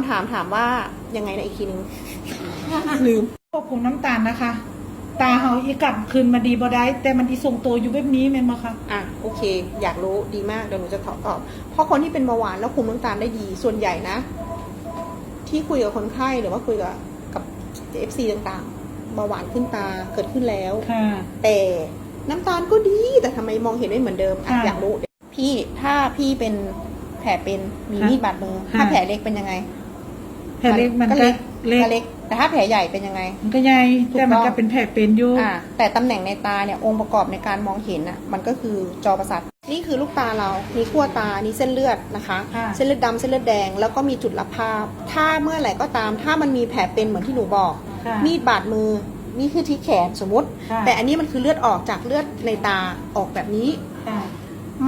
ำถามถามว่ายังไงนะอีกทีนึง ลืม ควบคุมน้ำตาลนะคะ ตาเฮาอีกลับคืนมาดีบ่ได้ แต่มันอีทรงตัวอยู่แบบนี้แม่นบ่คะอะโอเค อยากรู้ดีมากเดี๋ยวหนูจะตอบตอบ เพราะคนที่เป็นเบาหวานแล้วคุมน้ำตาลได้ดีส่วนใหญ่นะ ที่คุยกับคนไข้หรือว่าคุยกับกับเอฟซีต่างๆเบาหวานขึ้นตาเกิดขึ้นแล้ว ค่ะ แต่น้ำตาลก็ดีแต่ทำไมมองเห็นไม่เหมือนเดิมอะค่ะอยากรู้ พี่ถ้าพี่เป็นแผลเป็นมีค่ะมีดบาดมือค่ะถ้าแผลเล็กเป็นยังไง แผลเล็กมันก็ก็เล็กเล็กก็เล็ก แต่ถ้าแผลใหญ่เป็นยังไง มันก็ใหญ่ถูกแต่มันต้ก็อง เป็นแผลเป็นอยู่อ่าแต่ตำแหน่งในตาเนี่ยองค์ประกอบในการมองเห็นอะมันก็คือจอประสาทนี่คือลูกตาเรานี่ขั้วตานี่เส้นเลือดนะคะ ค่ะ เส้นเลือดดำเส้นเลือดแดงแล้วก็มีจุดรับภาพ ถ้าเมื่อไหร่ก็ตาม ถ้ามันมีแผลเป็นเหมือนที่หนูบอก ค่ะมีดบาดมือนี่คือที่แขนสมมติ ค่ะ แต่อันนี้มันคือเลือดออกจากเลือดในตาออกแบบนี้ ค่ะ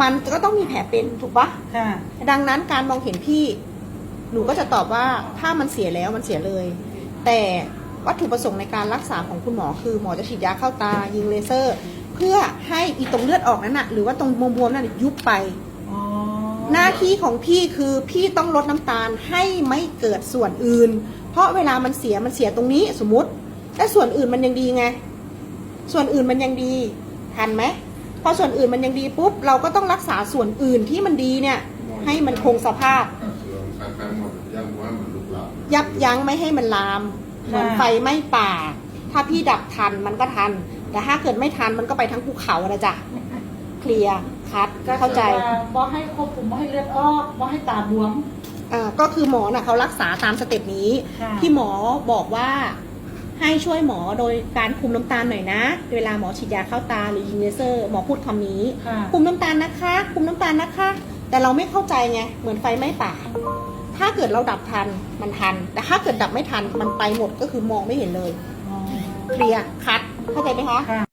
มันก็ต้องมีแผลเป็นถูกปะค่ะ ดังนั้นการมองเห็นพี่ หนูก็จะตอบว่าถ้ามันเสียแล้วมันเสียเลย แต่วัตถุประสงค์ในการรักษาของคุณหมอคือหมอจะฉีดยาเข้าตายิงเลเซอร์ เพื่อให้อีตรงเลือดออกนั้นนะหรือว่าตรงบวมๆนั่นนะยุบไปอ๋อหน้าที่ของพี่คือพี่ต้องลดน้ำตาลให้ไม่เกิดส่วนอื่น เพราะเวลามันเสียมันเสียตรงนี้สมมติแต่ส่วนอื่นมันยังดีไง ส่วนอื่นมันยังดีทันไหมพอส่วนอื่นมันยังดีปุ๊บเราก็ต้องรักษาส่วนอื่นที่มันดีเนี่ย ให้มันคงสภาพเสื่อมคล้า ยๆหมดยังว่ามันลุกลามยับยั้งไม่ให้มันลามเหมือนไฟไหม้ป่า ถ้าพี่ดับทันมันก็ทัน แต่ถ้าเกิดไม่ทันมันก็ไปทั้งภูเขานะจ๊ะเคลียร์คัดเข้าใจก็คือว่บ่ให้ควบคุมบ่ให้เลือดออกบ่ให้ตาบวมอ่าก็คือหมอน่ะเขารักษาตามสเต็ปนี้ค่ะที่หมอบอกว่าให้ช่วยหมอโดยการคุมน้ำตาลหน่อยนะ เวลาหมอฉีดยาเข้าตาหรือยิงเลเซอร์หมอพูดคำนี้ค่ะคุมน้ำตาลนะคะ คุมน้ำตาลนะคะ แต่เราไม่เข้าใจไงเหมือนไฟไหม้ป่า ถ้าเกิดเราดับทันมันทัน แต่ถ้าเกิดดับไม่ทันมันไปหมดก็คือมองไม่เห็นเลยอ๋อเคลียร์คัดเข้าใจไหมคะค่ะ